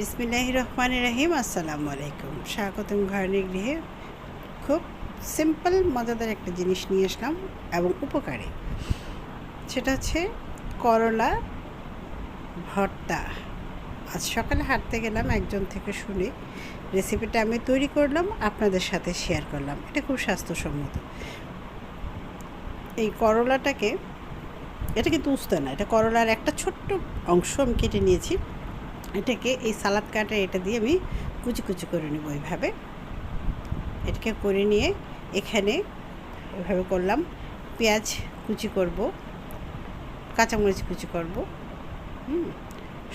বিসমিল্লাহ রহমান রাহিম, আসসালামু আলাইকুম। স্বাগতম ঘরণী গৃহে। খুব সিম্পল, মজাদার একটা জিনিস নিয়ে আসলাম এবং উপকারী। সেটা হচ্ছে করলা ভর্তা। আজ সকালে হাঁটতে গেলাম, একজন থেকে শুনে রেসিপিটা আমি তৈরি করলাম, আপনাদের সাথে শেয়ার করলাম। এটা খুব স্বাস্থ্যসম্মত। এই করলাটাকে, এটা কিন্তু উস্তা না, এটা করলার একটা ছোট্ট অংশ আমি কেটে নিয়েছি। এটাকে এই সালাদ কাটা এটা দিয়ে আমি কুচি কুচি করে নেব এইভাবে এটাকে করে নিয়ে এখানে এভাবে করলাম। পেঁয়াজ কুচি করব, কাঁচামরিচ কুচি করব, হুম,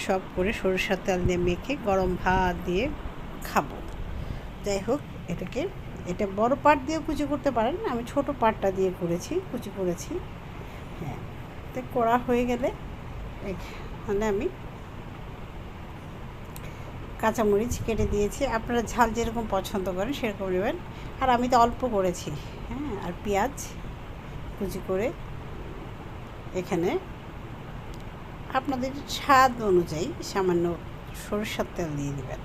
সব করে সরিষার তেল দিয়ে মেখে গরম ভাত দিয়ে খাব। যাই হোক, এটাকে এটা বড় পাট দিয়ে কুচি করতে পারেন আমি ছোট পাটটা দিয়ে করেছি, কুচি করেছি। হ্যাঁ তো করা হয়ে গেলে এখানে আমি কাঁচামরিচ কেটে দিয়েছি। আপনারা ঝাল যেরকম পছন্দ করেন সেরকম নেবেন। আর আমি তো অল্প করেছি হ্যাঁ? আর পেঁয়াজ কুচি করে এখানে আপনাদের স্বাদ অনুযায়ী সামান্য সরষের তেল দিয়ে দেবেন।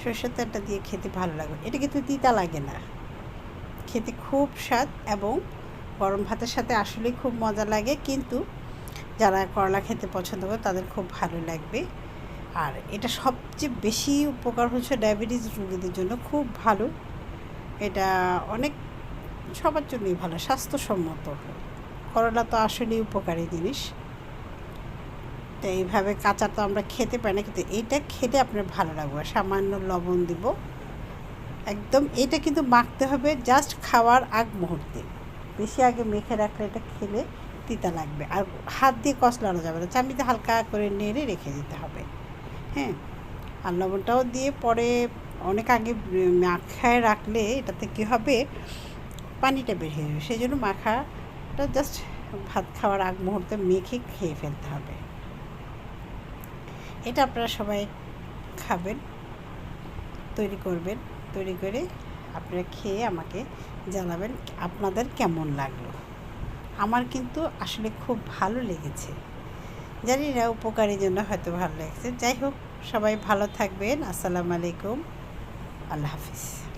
সরষের তেলটা দিয়ে খেতে ভালো লাগবে। এটা কিন্তু তিতা লাগে না। খেতে খুব স্বাদ এবং গরম ভাতের সাথে আসলেই খুব মজা লাগে। কিন্তু যারা করলা খেতে পছন্দ করে তাদের খুব ভালো লাগবে। আর এটা সবচেয়ে বেশি উপকার হচ্ছে ডায়াবেটিস রোগীদের জন্য। খুব ভালো। এটা অনেক, সবার জন্যই ভালো, স্বাস্থ্যসম্মত। করলা তো আসলেই উপকারী জিনিস। তো এইভাবে কাঁচা তো আমরা খেতে পারি না, কিন্তু এইটা খেতে আপনার ভালো লাগবে। সামান্য লবণ দিব। একদম এটা কিন্তু মাখতে হবে জাস্ট খাওয়ার আগ মুহূর্তে। বেশি আগে মেখে রাখলে এটা খেলে তিতা লাগবে। আর হাত দিয়ে কষলানো যাবে না। চামিতে হালকা করে নেড়ে রেখে দিতে হবে। হ্যাঁ আর লবণটাও দিয়ে পরে অনেক আগে মাখায় রাখলে এটাতে কী হবে? পানিটা বের হয়ে যাবে। সেই জন্য মাখাটা জাস্ট ভাত খাওয়ার আগ মুহূর্তে মেখে খেয়ে ফেলতে হবে। এটা আপনারা সবাই খাবেন, তৈরি করবেন, তৈরি করে আপনারা খেয়ে আমাকে জানাবেন আপনাদের কেমন লাগল। আমার কিন্তু আসলে খুব ভালো লেগেছে। জানি না, উপকারের জন্য হয়তো ভালো লাগছে। যাই হোক, সবাই ভালো থাকবেন। আসসালামু আলাইকুম। আল্লাহ হাফিজ।